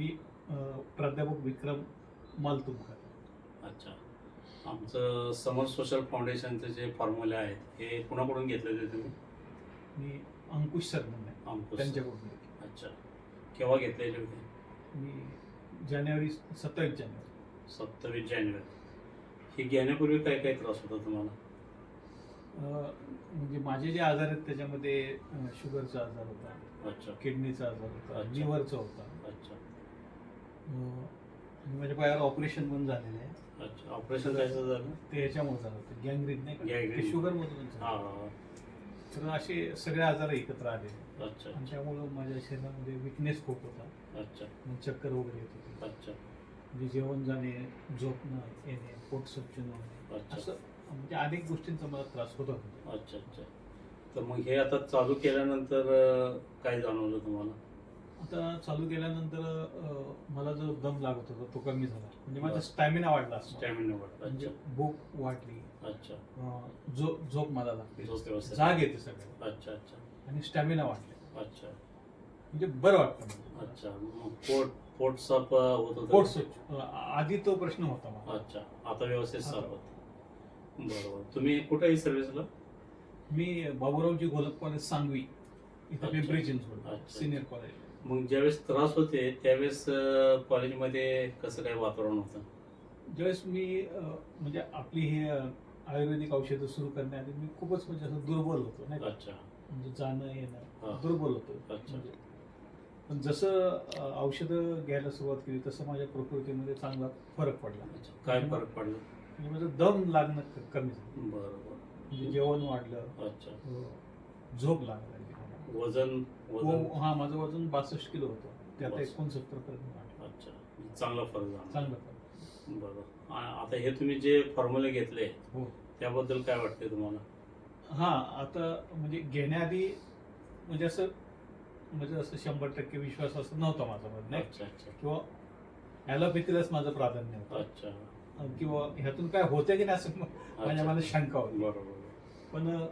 मी प्राध्यापक विक्रम मालतुमकर अच्छा. आमचं समर सोशल फाउंडेशनचे जे फॉर्म्युले आहेत हे कुणाकडून घेतले होते तुम्ही? मी अंकुश सर म्हणून आहे अंकुश त्यांच्याकडून. अच्छा. केव्हा घेतलेले होते? मी जानेवारी सत्तावीस जानेवारी. सत्तावीस जानेवारी. हे घेण्यापूर्वी काय काय त्रास होता तुम्हाला? म्हणजे माझे जे आजार आहेत त्याच्यामध्ये शुगरचा आजार होता अच्छा. किडनीचा आजार होता. लिव्हरचा होता. अच्छा. माझ्या पायावर ऑपरेशन पण झालेलं आहे. अच्छा ऑपरेशन जायचं झालं? ते ह्याच्यामुळे झालं होतं गँग्रीन नाही Gangrene. शुगर हा. हा, तर असे सगळे आजार एकत्र आले. हा. अच्छा. आणि त्यामुळं माझ्या शरीरामध्ये विकनेस खूप होता. अच्छा. मग चक्कर वगैरे येत होती. अच्छा. म्हणजे जेवण जाणे झोपणं येणे पोट स्वच्छ न होणे अच्छा. असं म्हणजे अनेक गोष्टींचा मला त्रास होत होता. अच्छा अच्छा. तर मग हे आता चालू केल्यानंतर अं, काय जाणवलं तुम्हाला? आता चालू केल्यानंतर अं, मला जो दम लागत होता तो कमी झाला. म्हणजे माझा बरं. स्टॅमिना वाढला स्टॅमिना वाढ म्हणजे अच्छा. भूक वाढली. अच्छा. अं, झोप झोप मला लागते झोप व्यवस्थित. जाग येते सगळं. अच्छा अच्छा. आणि स्टॅमिना वाढले. अच्छा. म्हणजे बरं वाटतं मला. अच्छा मग पोट पोट साफ अं, होत होतं. पोट स्वच्छ. अं, आधी तो प्रश्न होता मला. अच्छा. आता व्यवस्थित साफ. होत. बरोबर. तुम्ही कुठेही सर्व्हिसला मी बाबुरावजी घोलप कॉलेज सांगवी इथे अच्छा. पिंपरी चिंचवड अच्छा. सिनियर कॉलेज मग ज्यावेळेस त्रास होते त्यावेळेस कॉलेजमध्ये कसं काय वातावरण होतं? ज्यावेळेस मी म्हणजे आपली हे आयुर्वेदिक औषधं सुरू करण्याआधी मी खूपच म्हणजे असं दुर्बल होतो नाही अच्छा. म्हणजे जाणं. येणं दुर्बल होतो. अच्छा. म्हणजे पण जसं औषधं घ्यायला सुरुवात केली तसं माझ्या प्रकृतीमध्ये चांगला फरक पडला. काय फरक पडला? म्हणजे माझं दम लागणं कमी झालं. बरोबर. म्हणजे जेवण वाढलं. अच्छा. झोप लागली. वजन वजन. हो, हा माझं वजन बासष्ट किलो होतं. ते आता बासष्ट. एकोणसत्तर पर्यंत वाढलं अच्छा. चांगला फरक झाला. चांगलं फरक. बरोबर आ- आता हे तुम्ही जे फॉर्म्युले घेतले हो. त्याबद्दल काय वाटते तुम्हाला? हा आता म्हणजे घेण्याआधी म्हणजे असं म्हणजे असं शंभर टक्के विश्वास असं नव्हता माझा नाही अच्छा अच्छा. किंवा ॲलोपॅथीलाच माझं प्राधान्य होतं. अच्छा. किंवा ह्यातून काय होतं की नाही असं माझ्या अच्छा. मनात शंका होती. बरोबर. पण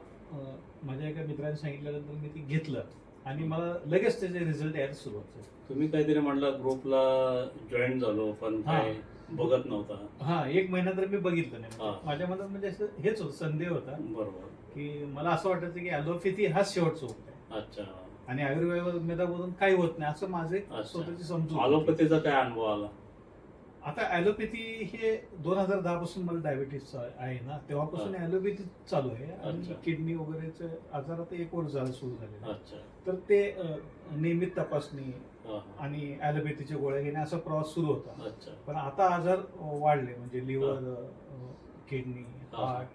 माझ्या एका मित्राने सांगितल्यानंतर मी ती घेतलं आणि मला लगेच त्याचे रिझल्ट यायला सुरुवात झाली तुम्ही काहीतरी म्हणलं ग्रुपला जॉईन झालो पण हा. काय बघत नव्हता हा एक महिना तर मी बघितलं नाही हा. माझ्या मनात म्हणजे असं हेच होतं संदेह होता बरोबर की मला असं वाटायचं की ॲलोपॅथी हाच शेवटचा आहे. अच्छा आणि आयुर्वेदामधून काही होत नाही असं माझे. स्वतःची समजूत होती. अलोपतीचा काय अनुभव आला आता ॲलोपॅथी हे दोन हजार दहा पासून मला डायबिटीस आहे ना तेव्हापासून. ॲलोपॅथी चालू आहे आणि अच्छा. किडनी वगैरेचे आजार आता एक वर्ष झालं सुरू झाले अच्छा तर ते नियमित तपासणी. आणि ॲलोपॅथीचे गोळ्या घेणे असा प्रवास सुरू होता अच्छा पण आता आजार वाढले म्हणजे लिव्हर किडनी. हार्ट.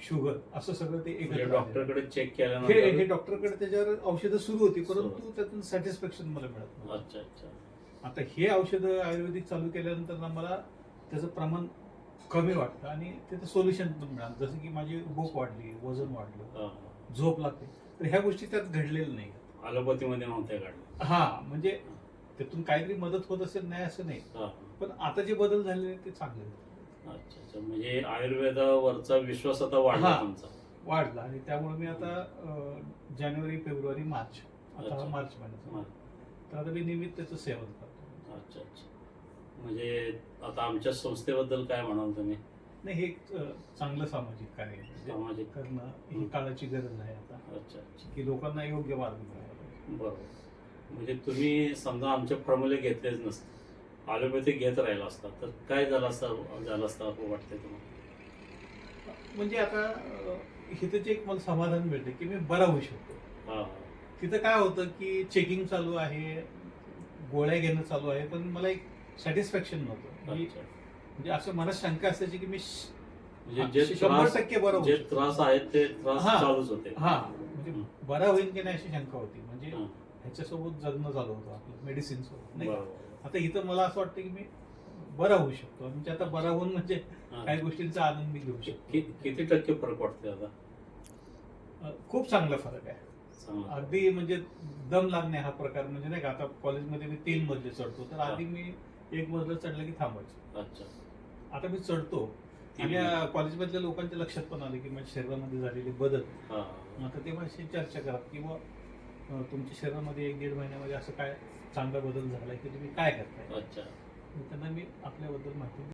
शुगर असं सगळं ते आलेलं. डॉक्टरकडे चेक हे हे डॉक्टरकडे त्याच्यावर औषधं सुरू होती परंतु. त्यातून सॅटिस्फॅक्शन मला मिळत. अच्छा अच्छा आता हे औषधं आयुर्वेदिक चालू केल्यानंतर ना मला त्याचं प्रमाण कमी वाटतं आणि त्याचं सोल्युशन पण मिळालं. जसं की माझी भूक वाढली वजन वाढलं. झोप लागते. तर ह्या गोष्टी त्यात घडलेल्या नाही अलोपतीमध्ये नव्हत्या काढल्या हा म्हणजे त्यातून काहीतरी मदत होत असेल नाही असं नाही. पण आता जे बदल झालेले आहेत ते चांगले. अच्छा अच्छा. म्हणजे आयुर्वेदावरचा विश्वास आता वाढला. तुमचा. वाढला आणि त्यामुळे मी आता जानेवारी फेब्रुवारी मार्च. आता. मार्च महिन्याचा. हा. तर आता मी नियमित त्याचं सेवन करतो. अच्छा अच्छा. म्हणजे आता आमच्या संस्थेबद्दल काय म्हणाल तुम्ही? नाही हे एक चांगलं सामाजिक कार्य आहे. म्हणजे सामाजिक. करणं ही. काळाची गरज आहे आता. अच्छा अच्छा. की लोकांना योग्य मार्ग पाहिजे. बरोबर. म्हणजे तुम्ही समजा आमचे फॉर्म्युले घेतलेच नसते. ॲलोपॅथिक घेत राहिला असता तर काय झालं असतं झालं असतं असं वाटतंय तुम्हाला? म्हणजे आता अं, इथं जे एक मला समाधान मिळतं की मी बरा होऊ शकतो. हा. तिथं काय होतं की चेकिंग चालू आहे गोळ्या घेणं चालू आहे पण मला एक सॅटिस्फॅक्शन नव्हतं मी- म्हणजे असं मनात शंका असायची की मी श- म्हणजे जे शंभर त्रास टक्के बरं जे शकतो. त्रास आहेत ते त्रास हा. चालूच होते हा म्हणजे. बरा होईल की नाही अशी शंका होती म्हणजे हा. ह्याच्यासोबत जगणं चालू होतं आपलं मेडिसिन सोबत नाही का? बरोबर आता इथं मला असं वाटतं की मी बरा होऊ शकतो म्हणजे आता बरा होऊन म्हणजे हा. काही गोष्टींचा आनंद मी घेऊ शकतो किती टक्के फरक वाटतोय आता अं, खूप चांगला फरक आहे. अगदी म्हणजे दम लागणे हा प्रकार म्हणजे नाही का आता कॉलेजमध्ये मी तीन मजले चढतो तर आधी मी एक मजलं चढलं की थांबायचो. अच्छा. आता मी चढतो. आणि कॉलेजमधल्या लोकांच्या लक्षात पण आले की माझ्या शरीरामध्ये झालेले बदल. आता ते माझ्याशी चर्चा करत किंवा तुमच्या शरीरामध्ये एक दीड महिन्यामध्ये असं काय चांगला बदल झाला की तुम्ही काय करताय? त्यांना मी आपल्याबद्दल माहिती